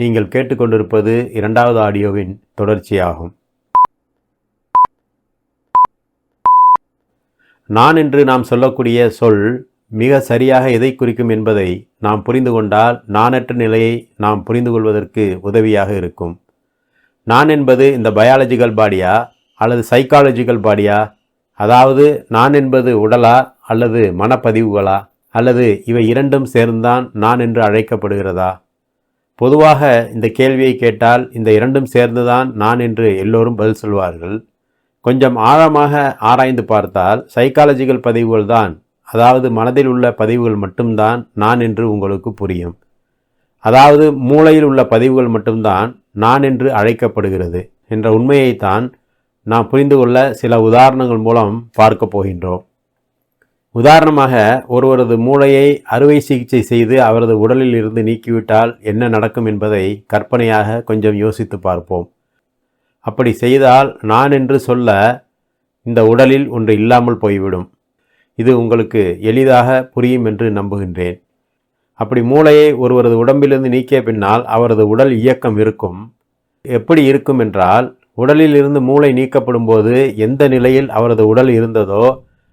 நீங்கள் கேட்டுக்கொண்டிருப்பது இரண்டாவது ஆடியோவின் தொடர்ச்சியாகும். நான் என்று நாம் சொல்லக்கூடிய சொல் மிக சரியாக எதை குறிக்கும் என்பதை நாம் புரிந்து கொண்டால் நானற்ற நிலையை நாம் புரிந்து கொள்வதற்கு உதவியாக இருக்கும். நான் என்பது இந்த பயாலஜிக்கல் பாடியா அல்லது சைக்காலஜிக்கல் பாடியா? அதாவது நான் என்பது உடலா அல்லது மனப்பதிவுகளா? அல்லது இவை இரண்டும் சேர்ந்தான் நான் என்று அழைக்கப்படுகிறதா? பொதுவாக இந்த கேள்வியை கேட்டால் இந்த இரண்டும் சேர்ந்துதான் நான் என்று எல்லோரும் பதில் சொல்வார்கள். கொஞ்சம் ஆழமாக ஆராய்ந்து பார்த்தால் சைக்காலஜிக்கல் பதிவுகள் தான் அதாவது மனதில் உள்ள பதிவுகள் மட்டும்தான் நான் என்று உங்களுக்கு புரியும். அதாவது மூளையில் உள்ள பதிவுகள் மட்டும்தான் நான் என்று அழைக்கப்படுகிறது என்ற உண்மையைத்தான் நாம் புரிந்து கொள்ள சில உதாரணங்கள் மூலம் பார்க்க போகின்றோம். உதாரணமாக ஒருவரது மூளையை அறுவை சிகிச்சை செய்து அவரது உடலில் இருந்து நீக்கிவிட்டால் என்ன நடக்கும் என்பதை கற்பனையாக கொஞ்சம் யோசித்து பார்ப்போம். அப்படி செய்தால் நான் என்று சொல்ல இந்த உடலில் ஒன்று இல்லாமல் போய்விடும். இது உங்களுக்கு எளிதாக புரியும் என்று நம்புகின்றேன். அப்படி மூளையை ஒருவரது உடம்பிலிருந்து நீக்கிய பின்னால் அவரது உடல் இயக்கம் இருக்கும். எப்படி இருக்கும் என்றால் உடலில் இருந்து மூளை நீக்கப்படும் போது எந்த நிலையில் அவரது உடல் இருந்ததோ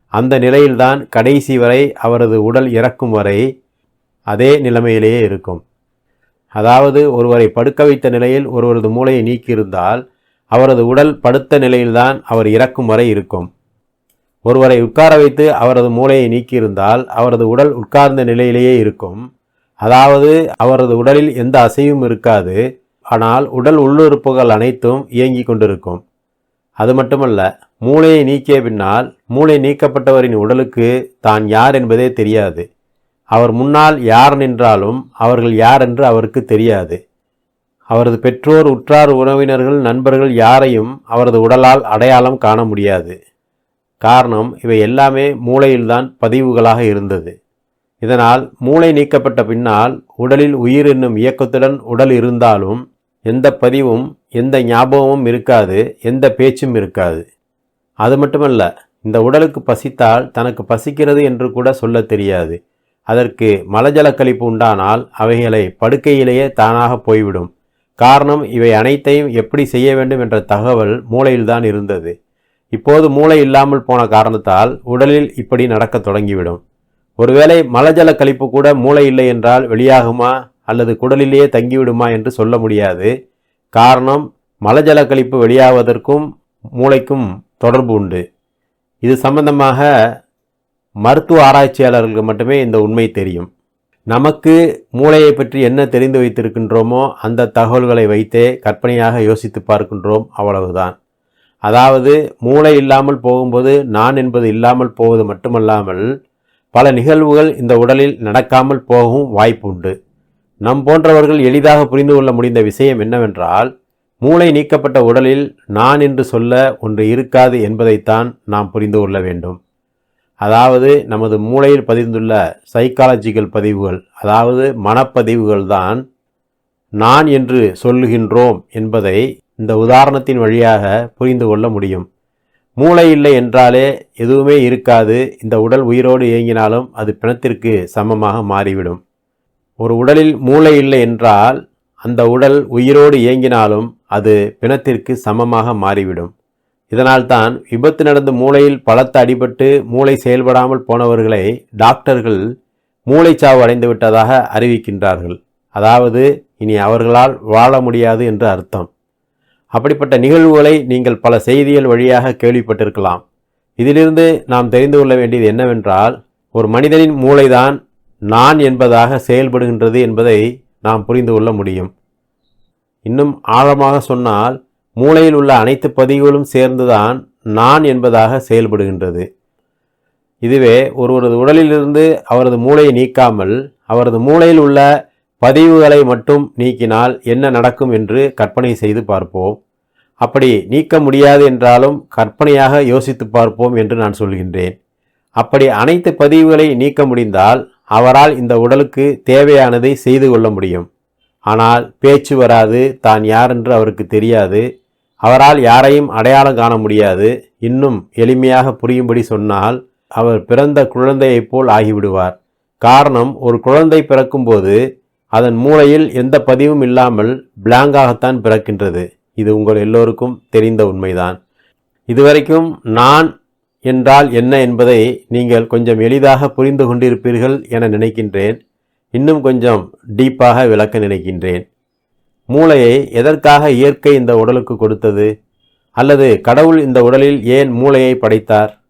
அந்த நிலையில்தான் கடைசி வரை அவரது உடல் இறக்கும் வரை அதே நிலைமையிலேயே இருக்கும். அதாவது ஒருவரை படுக்க வைத்த நிலையில் ஒருவரது மூளையை நீக்கியிருந்தால் அவரது உடல் படுத்த நிலையில்தான் அவர் இறக்கும் வரை இருக்கும். ஒருவரை உட்கார வைத்து அவரது மூளையை நீக்கியிருந்தால் அவரது உடல் உட்கார்ந்த நிலையிலேயே இருக்கும். அதாவது அவரது உடலில் எந்த அசைவும் இருக்காது. ஆனால் உடல் உள்ளுறுப்புகள் அனைத்தும் இயங்கிக் கொண்டிருக்கும். அது மட்டுமல்ல மூளையை நீக்கிய பின்னால் மூளை நீக்கப்பட்டவரின் உடலுக்கு தான் யார் என்பதே தெரியாது. அவர் முன்னால் யார் நின்றாலும் அவர்கள் யார் என்று அவருக்கு தெரியாது. அவரது பெற்றோர் உற்றார் உறவினர்கள் நண்பர்கள் யாரையும் அவரது உடலால் அடையாளம் காண முடியாது. காரணம் இவை எல்லாமே மூளையில்தான் பதிவுகளாக இருந்தது. இதனால் மூளை நீக்கப்பட்ட பின்னால் உடலில் உயிர் என்னும் இயக்கத்துடன் உடல் இருந்தாலும் எந்த பதிவும் எந்த ஞாபகமும் இருக்காது எந்த பேச்சும் இருக்காது. அது மட்டுமல்ல இந்த உடலுக்கு பசித்தால் தனக்கு பசிக்கிறது என்று கூட சொல்ல தெரியாது. அதற்கு மலஜல கழிப்பு உண்டானால் அவைகளை படுக்கையிலேயே தானாக போய்விடும். காரணம் இவை அனைத்தையும் எப்படி செய்ய வேண்டும் என்ற தகவல் மூளையில்தான் இருந்தது. இப்போது மூளை இல்லாமல் போன காரணத்தால் உடலில் இப்படி நடக்கத் தொடங்கிவிடும். ஒருவேளை மலஜல கழிப்பு கூட மூளை இல்லை என்றால் வெளியாகுமா? அல்லது குடலிலேயே தங்கிவிடுமா என்று சொல்ல முடியாது. காரணம் மலஜல கழிப்பு வெளியாவதற்கும் மூளைக்கும் தொடர்பு உண்டு. இது சம்பந்தமாக மருத்துவ ஆராய்ச்சியாளர்களுக்கு மட்டுமே இந்த உண்மை தெரியும். நமக்கு மூளையை பற்றி என்ன தெரிந்து வைத்திருக்கின்றோமோ அந்த தகவல்களை வைத்தே கற்பனையாக யோசித்து பார்க்கின்றோம் அவ்வளவுதான். அதாவது மூளை இல்லாமல் போகும்போது நான் என்பது இல்லாமல் போவது மட்டுமல்லாமல் பல நிகழ்வுகள் இந்த உடலில் நடக்காமல் போகவும் வாய்ப்புண்டு நம் போன்றவர்கள் எளிதாக புரிந்து கொள்ள முடிந்த விஷயம் என்னவென்றால் மூளை நீக்கப்பட்ட உடலில் நான் என்று சொல்ல ஒன்று இருக்காது என்பதைத்தான் நாம் புரிந்து கொள்ள வேண்டும். அதாவது நமது மூளையில் பதிந்துள்ள சைக்காலஜிக்கல் பதிவுகள் அதாவது மனப்பதிவுகள் தான் நான் என்று சொல்லுகின்றோம் என்பதை இந்த உதாரணத்தின் வழியாக புரிந்து கொள்ள முடியும். மூளை இல்லை என்றாலே எதுவுமே இருக்காது. இந்த உடல் உயிரோடு இயங்கினாலும் அது பிணத்திற்கு சமமாக மாறிவிடும். ஒரு உடலில் மூளை இல்லை என்றால் அந்த உடல் உயிரோடு இயங்கினாலும் அது பிணத்திற்கு சமமாக மாறிவிடும். இதனால்தான் விபத்து நடந்து மூளையில் பலத்த அடிபட்டு மூளை செயல்படாமல் போனவர்களை டாக்டர்கள் மூளைச்சாவு அடைந்து விட்டதாக அறிவிக்கின்றார்கள். அதாவது இனி அவர்களால் வாழ முடியாது என்று அர்த்தம். அப்படிப்பட்ட நிகழ்வுகளை நீங்கள் பல செய்திகள் வழியாக கேள்விப்பட்டிருக்கலாம். இதிலிருந்து நாம் தெரிந்து கொள்ள வேண்டியது என்னவென்றால் ஒரு மனிதனின் மூளைதான் நான் என்பதாக செயல்படுகின்றது என்பதை நாம் புரிந்து கொள்ள முடியும். இன்னும் ஆழமாக சொன்னால் மூளையில் உள்ள அனைத்து பதிவுகளும் சேர்ந்துதான் நான் என்பதாக செயல்படுகின்றது. இதுவே ஒருவரது உடலிலிருந்து அவரது மூளையை நீக்காமல் அவரது மூளையில் உள்ள பதிவுகளை மட்டும் நீக்கினால் என்ன நடக்கும் என்று கற்பனை செய்து பார்ப்போம். அப்படி நீக்க முடியாது என்றாலும் கற்பனையாக யோசித்து பார்ப்போம் என்று நான் சொல்கின்றேன். அப்படி அனைத்து பதிவுகளை நீக்க முடிந்தால் அவரால் இந்த உடலுக்கு தேவையானதை செய்து கொள்ள முடியும். ஆனால் பேச்சு வராது தான் யார் என்று அவருக்கு தெரியாது. அவரால் யாரையும் அடையாளம் காண முடியாது. இன்னும் எளிமையாக புரியும்படி சொன்னால் அவர் பிறந்த குழந்தையைப் போல் ஆகிவிடுவார். காரணம் ஒரு குழந்தை பிறக்கும்போது அதன் மூளையில் எந்த பதிவும் இல்லாமல் பிளாங்காகத்தான் பிறக்கின்றது. இது உங்கள் எல்லோருக்கும் தெரிந்த உண்மைதான். இதுவரைக்கும் நான் என்றால் என்ன என்பதை நீங்கள் கொஞ்சம் எளிதாக புரிந்து கொண்டிருப்பீர்கள் என நினைக்கின்றேன். இன்னும் கொஞ்சம் டீப்பாக விளக்க நினைக்கின்றேன். மூளையை எதற்காக இயற்கை இந்த உடலுக்கு கொடுத்தது? அல்லது கடவுள் இந்த உடலில் ஏன் மூளையை படைத்தார்?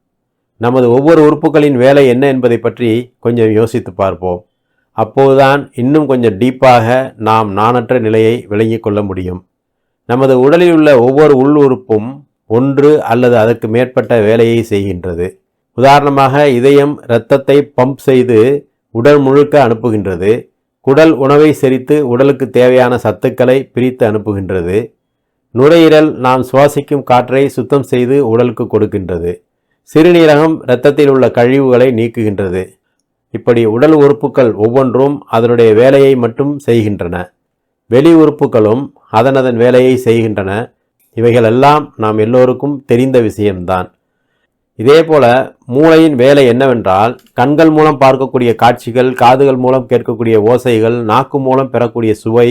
நமது ஒவ்வொரு உறுப்புகளின் வேலை என்ன என்பதை பற்றி கொஞ்சம் யோசித்து பார்ப்போம். அப்போதுதான் இன்னும் கொஞ்சம் டீப்பாக நாம் நாணற்ற நிலையை விளங்கிக் கொள்ள முடியும். நமது உடலில் உள்ள ஒவ்வொரு உள் உறுப்பும் ஒன்று அல்லது அதற்கு மேற்பட்ட வேலையை செய்கின்றது. உதாரணமாக இதயம் இரத்தத்தை பம்ப் செய்து உடல் முழுக்க அனுப்புகின்றது. குடல் உணவை செரித்து உடலுக்கு தேவையான சத்துக்களை பிரித்து அனுப்புகின்றது. நுரையீரல் நாம் சுவாசிக்கும் காற்றை சுத்தம் செய்து உடலுக்கு கொடுக்கின்றது. சிறுநீரகம் இரத்தத்தில் உள்ள கழிவுகளை நீக்குகின்றது. இப்படி உடல் உறுப்புகள் ஒவ்வொன்றும் அதனுடைய வேலையை மட்டும் செய்கின்றன. வெளி உறுப்புகளும் அதனதன் வேலையை செய்கின்றன. இவைகளெல்லாம் நாம் எல்லோருக்கும் தெரிந்த விஷயம்தான். இதேபோல மூளையின் வேலை என்னவென்றால் கண்கள் மூலம் பார்க்கக்கூடிய காட்சிகள் காதுகள் மூலம் கேட்கக்கூடிய ஓசைகள் நாக்கு மூலம் பெறக்கூடிய சுவை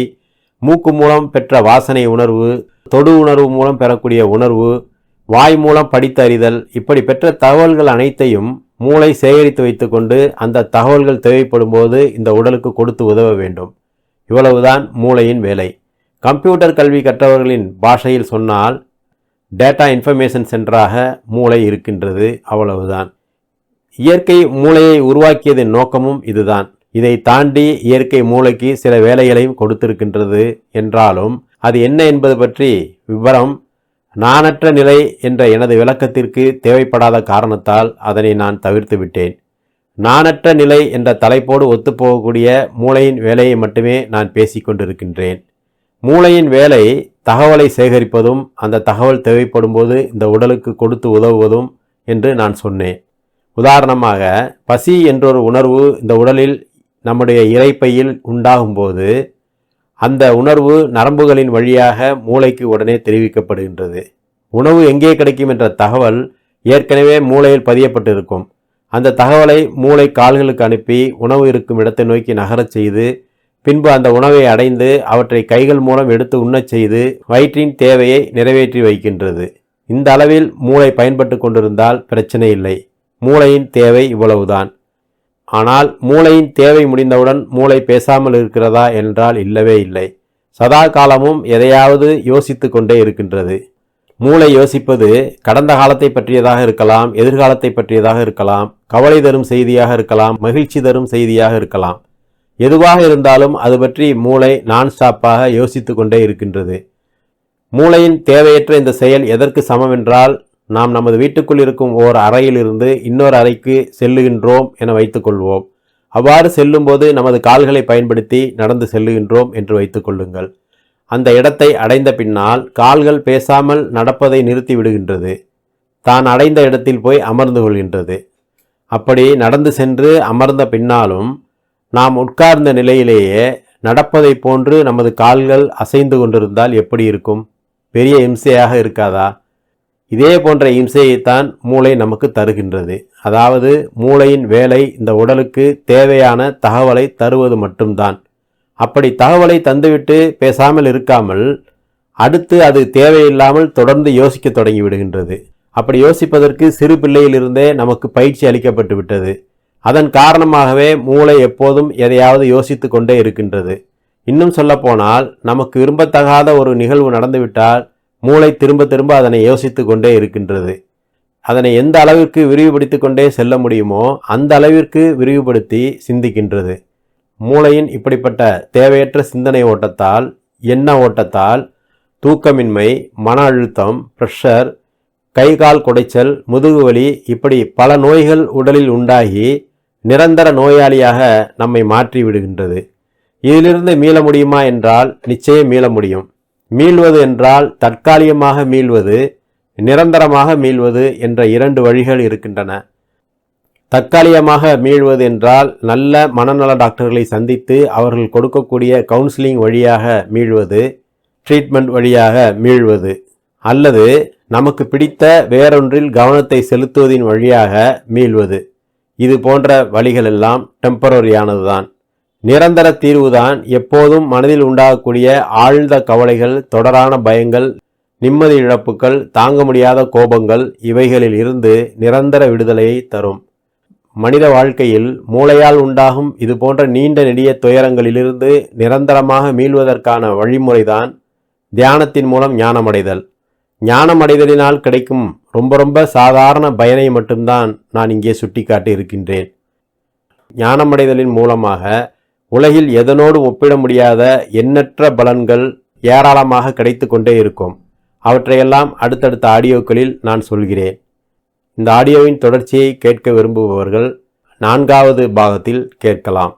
மூக்கு மூலம் பெற்ற வாசனை உணர்வு தொடு உணர்வு மூலம் பெறக்கூடிய உணர்வு வாய் மூலம் படித்தறிதல் இப்படி பெற்ற தகவல்கள் அனைத்தையும் மூளை சேகரித்து வைத்துக்கொண்டு அந்த தகவல்கள் தேவைப்படும் போது இந்த உடலுக்கு கொடுத்து உதவ வேண்டும். இவ்வளவுதான் மூளையின் வேலை. கம்ப்யூட்டர் கல்வி கற்றவர்களின் பாஷையில் சொன்னால் டேட்டா இன்ஃபர்மேஷன் சென்டராக மூளை இருக்கின்றது அவ்வளவுதான். இயற்கை மூளையை உருவாக்கியதன் நோக்கமும் இதுதான். இதை தாண்டி இயற்கை மூளைக்கு சில வேலைகளையும் கொடுத்திருக்கின்றது என்றாலும் அது என்ன என்பது பற்றி விவரம் நாணற்ற நிலை என்ற எனது விளக்கத்திற்கு தேவைப்படாத காரணத்தால் அதனை நான் தவிர்த்து விட்டேன். நாணற்ற நிலை என்ற தலைப்போடு ஒத்துப்போகக்கூடிய மூளையின் வேலையை மட்டுமே நான் பேசிக்கொண்டிருக்கின்றேன். மூளையின் வேலை தகவலை சேகரிப்பதும் அந்த தகவல் தேவைப்படும் போது இந்த உடலுக்கு கொடுத்து உதவுவதும் என்று நான் சொன்னேன். உதாரணமாக பசி என்றொரு உணர்வு இந்த உடலில் நம்முடைய இறைப்பையில் உண்டாகும்போது அந்த உணர்வு நரம்புகளின் வழியாக மூளைக்கு உடனே தெரிவிக்கப்படுகின்றது. உணவு எங்கே கிடைக்கும் என்ற தகவல் ஏற்கனவே மூளையில் பதியப்பட்டிருக்கும். அந்த தகவலை மூளை கால்களுக்கு அனுப்பி உணவு இருக்கும் இடத்தை நோக்கி நகரச் செய்து பின்பு அந்த உணவை அடைந்து அவற்றை கைகள் மூலம் எடுத்து உண்ணச் செய்து வயிற்றின் தேவையை நிறைவேற்றி வைக்கின்றது. இந்த அளவில் மூளை பயன்பட்டு கொண்டிருந்தால் பிரச்சனை இல்லை. மூளையின் தேவை இவ்வளவுதான். ஆனால் மூளையின் தேவை முடிந்தவுடன் மூளை பேசாமல் இருக்கிறதா என்றால் இல்லவே இல்லை. சதா காலமும் எதையாவது யோசித்து கொண்டே இருக்கின்றது. மூளை யோசிப்பது கடந்த காலத்தை பற்றியதாக இருக்கலாம் எதிர்காலத்தை பற்றியதாக இருக்கலாம் கவலை தரும் செய்தியாக இருக்கலாம் மகிழ்ச்சி தரும் செய்தியாக இருக்கலாம். எதுவாக இருந்தாலும் அது பற்றி மூளை நான் ஸ்டாப்பாக யோசித்து கொண்டே இருக்கின்றது. மூளையின் தேவையற்ற இந்த செயல் எதற்கு சமம் என்றால் நாம் நமது வீட்டுக்குள் இருக்கும் ஓர் அறையிலிருந்து இன்னொரு அறைக்கு செல்லுகின்றோம் என வைத்துக்கொள்வோம் அவ்வாறு செல்லும்போது நமது கால்களை பயன்படுத்தி நடந்து செல்லுகின்றோம் என்று வைத்துக்கொள்ளுங்கள் அந்த இடத்தை அடைந்த பின்னால் கால்கள் பேசாமல் நடப்பதை நிறுத்தி விடுகின்றது. தான் அடைந்த இடத்தில் போய் அமர்ந்து கொள்கின்றது. அப்படி நடந்து சென்று அமர்ந்த பின்னாலும் நாம் உட்கார்ந்த நிலையிலேயே நடப்பதைப் போன்று நமது கால்கள் அசைந்து கொண்டிருந்தால் எப்படி இருக்கும்? பெரிய இம்சையாக இருக்காதா? இதே போன்ற இம்சையைத்தான் மூளை நமக்கு தருகின்றது. அதாவது மூளையின் வேலை இந்த உடலுக்கு தேவையான தகவலை தருவது மட்டும்தான். அப்படி தகவலை தந்துவிட்டு பேசாமல் இருக்காமல் அடுத்து அது தேவையில்லாமல் தொடர்ந்து யோசிக்க தொடங்கி விடுகின்றது. அப்படி யோசிப்பதற்கு சிறு பிள்ளையிலிருந்தே நமக்கு பயிற்சி அளிக்கப்பட்டு விட்டது. அதன் காரணமாகவே மூளை எப்போதும் எதையாவது யோசித்து கொண்டே இருக்கின்றது. இன்னும் சொல்லப்போனால் நமக்கு விரும்பத்தகாத ஒரு நிகழ்வு நடந்துவிட்டால் மூளை திரும்ப திரும்ப அதனை யோசித்து கொண்டே இருக்கின்றது. அதனை எந்த அளவிற்கு விரிவுபடுத்தி கொண்டே செல்ல முடியுமோ அந்த அளவிற்கு விரிவுபடுத்தி சிந்திக்கின்றது. மூளையின் இப்படிப்பட்ட தேவையற்ற சிந்தனை ஓட்டத்தால் எண்ண ஓட்டத்தால் தூக்கமின்மை மன அழுத்தம் ப்ரெஷர் கை கால் குடைச்சல் முதுகுவலி இப்படி பல நோய்கள் உடலில் உண்டாகி நிரந்தர நோயாளியாக நம்மை மாற்றி விடுகின்றது இதிலிருந்து மீள முடியுமா என்றால் நிச்சயம் மீள முடியும். மீள்வது என்றால் தற்காலிகமாக மீள்வது நிரந்தரமாக மீள்வது என்ற இரண்டு வழிகள் இருக்கின்றன. தற்காலிகமாக மீள்வது என்றால் நல்ல மனநல டாக்டர்களை சந்தித்து அவர்கள் கொடுக்கக்கூடிய கவுன்சிலிங் வழியாக மீள்வது ட்ரீட்மெண்ட் வழியாக மீள்வது அல்லது நமக்கு பிடித்த வேறொன்றில் கவனத்தை செலுத்துவதின் வழியாக மீள்வது. இது போன்ற வழிகள் எல்லாம் டெம்பரரியானதுதான் நிரந்தர தீர்வுதான் எப்போதும் மனதில் உண்டாகக்கூடிய ஆழ்ந்த கவலைகள் தொடரான பயங்கள் நிம்மதி இழப்புகள் தாங்க முடியாத கோபங்கள் இவைகளில் இருந்து நிரந்தர விடுதலையை தரும். மனித வாழ்க்கையில் மூளையால் உண்டாகும் இது போன்ற நீண்ட நெடிய துயரங்களிலிருந்து நிரந்தரமாக மீள்வதற்கான வழிமுறைதான் தியானத்தின் மூலம் ஞானமடைதல். ஞானமடைதலினால் கிடைக்கும் ரொம்ப ரொம்ப சாதாரண பயனை மட்டும்தான் நான் இங்கே சுட்டிக்காட்டி இருக்கின்றேன். ஞானமடைதலின் மூலமாக உலகில் எதனோடு ஒப்பிட முடியாத எண்ணற்ற பலன்கள் ஏராளமாக கிடைத்து கொண்டே இருக்கும். அவற்றையெல்லாம் அடுத்தடுத்த ஆடியோக்களில் நான் சொல்கிறேன். இந்த ஆடியோவின் தொடர்ச்சியை கேட்க விரும்புபவர்கள் நான்காவது பாகத்தில் கேட்கலாம்.